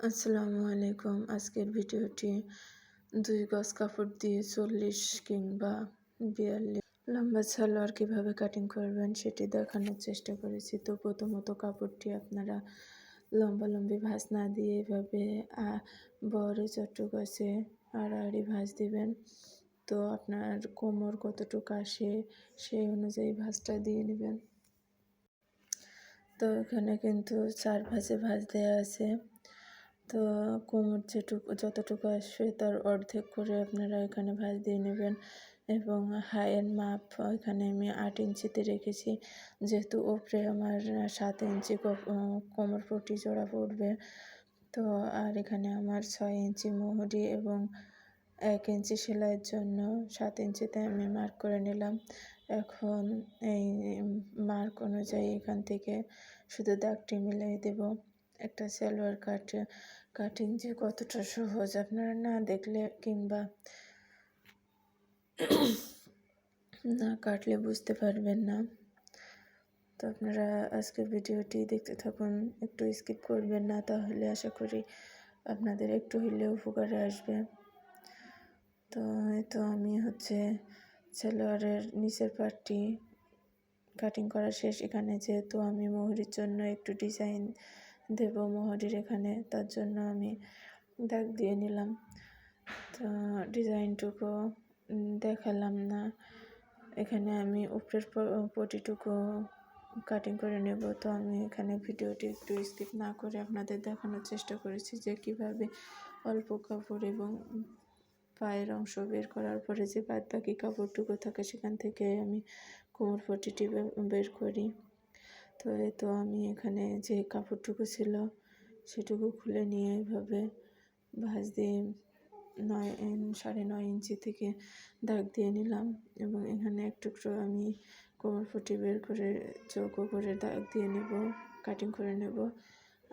আসসালামু আলাইকুম। আজকের ভিডিওটি দুই গজ কাপড় দিয়ে চল্লিশ কিংবা বিয়াল্লিশ লম্বা সালোয়ার কীভাবে কাটিং করবেন সেটি দেখানোর চেষ্টা করেছি। তো প্রথমত কাপড়টি আপনারা লম্বা লম্বি ভাঁজ না দিয়ে এভাবে বড় চট্টু গাছে আড়াআড়ি ভাঁজ দিবেন। তো আপনার কোমর কতটুকু আসে সেই অনুযায়ী ভাঁজটা দিয়ে নেবেন। তো এখানে কিন্তু চার ভাঁজে ভাঁজ দেওয়া আছে। তো কোমর যেটুকু, যতটুকু আসবে তার অর্ধেক করে আপনারা এখানে ভাঁজ দিয়ে নেবেন এবং হাইয়ের মাপ এখানে আমি আট ইঞ্চিতে রেখেছি। যেহেতু ওপরে আমার সাত ইঞ্চি কোমর পটি জোড়া পড়বে। তো আর এখানে আমার ছয় ইঞ্চি মোহরি এবং এক ইঞ্চি সেলাইয়ের জন্য সাত ইঞ্চিতে আমি মার্ক করে নিলাম। এখন এই মার্ক অনুযায়ী এখান থেকে শুধু দাগটি মিলিয়ে দেব। একটা সালোয়ার কাট কাটিং যে কতটা সহজ। আপনারা না দেখলে কিংবা না কাটলে বুঝতে পারবেন না। তো আপনারা আজকের ভিডিওটি দেখতে থাকুন, একটু স্কিপ করবেন না, তাহলে আশা করি আপনাদের একটু হইলেও উপকারে আসবে। তো তো আমি হচ্ছে সালোয়ারের নিচের পার্টটি কাটিং করা শেষ। এখানে যেহেতু আমি মোহরির জন্য একটু ডিজাইন দেব মোহরির এখানে, তার জন্য আমি দাগ দিয়ে নিলাম। তো ডিজাইনটুকু দেখালাম না। এখানে আমি উপরের পটিটুকু কাটিং করে নেব। তো আমি এখানে ভিডিওটি একটু স্কিপ না করে আপনাদের দেখানোর চেষ্টা করেছি যে কীভাবে অল্প কাপড় এবং পায়ের অংশ বের করার পরে যে বাদ বাকি কাপড়টুকু থাকে সেখান থেকে আমি কোমর পটিটি বের করি। তো এই তো আমি এখানে যে কাপড়টুকু ছিল সেটুকু খুলে নিয়ে এইভাবে ভাঁজ দিয়ে নয় সাড়ে নয় ইঞ্চি থেকে দাগ দিয়ে নিলাম এবং এখানে এক টুকরো আমি কোমর পটি বের করে চৌকো করে দাগ দিয়ে নেব কাটিং করে নেব।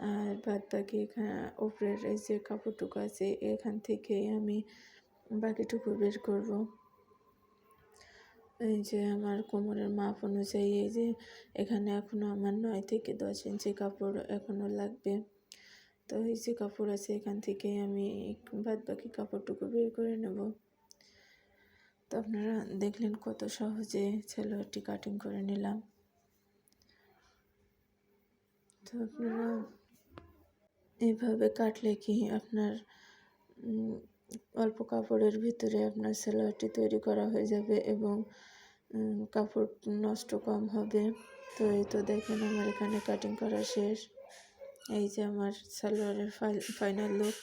আর বাদ বাকি এখানে উপরের এই যে কাপড়টুকু আছে, এখান থেকে আমি বাকিটুকু বের করব। এই যে আমার কোমরের মাপ অনুযায়ী এই যে এখানে এখনও আমার নয় থেকে দশ ইঞ্চি কাপড় এখনও লাগবে। তো এই যে কাপড় আছে এখান থেকে আমি বাদ বাকি কাপড়টুকু বের করে নেব। তো আপনারা দেখলেন কত সহজে সালোয়ারটি কাটিং করে নিলাম। তো আপনারা এভাবে কাটলে কি আপনার অল্প কাপড়ের ভিতরে আপনার সালোয়ারটি তৈরি করা হয়ে যাবে এবং কাপড় নষ্ট কম হবে। তো এই তো দেখেন আমার এখানে কাটিং করা শেষ। এই যে আমার সালোয়ারের ফাইনাল লুক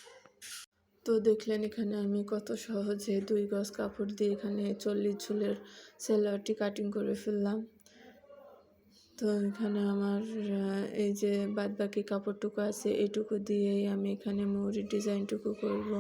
তো দেখলেন এখানে আমি কত সহজে দুই গজ কাপড় দিয়ে এখানে চল্লিশ ঝুলের সালোয়ারটি কাটিং করে ফেললাম। তো এখানে আমার এই যে বাদ বাকি কাপড়টুকু আছে এইটুকু দিয়েই আমি এখানে মৌরির ডিজাইনটুকু করব।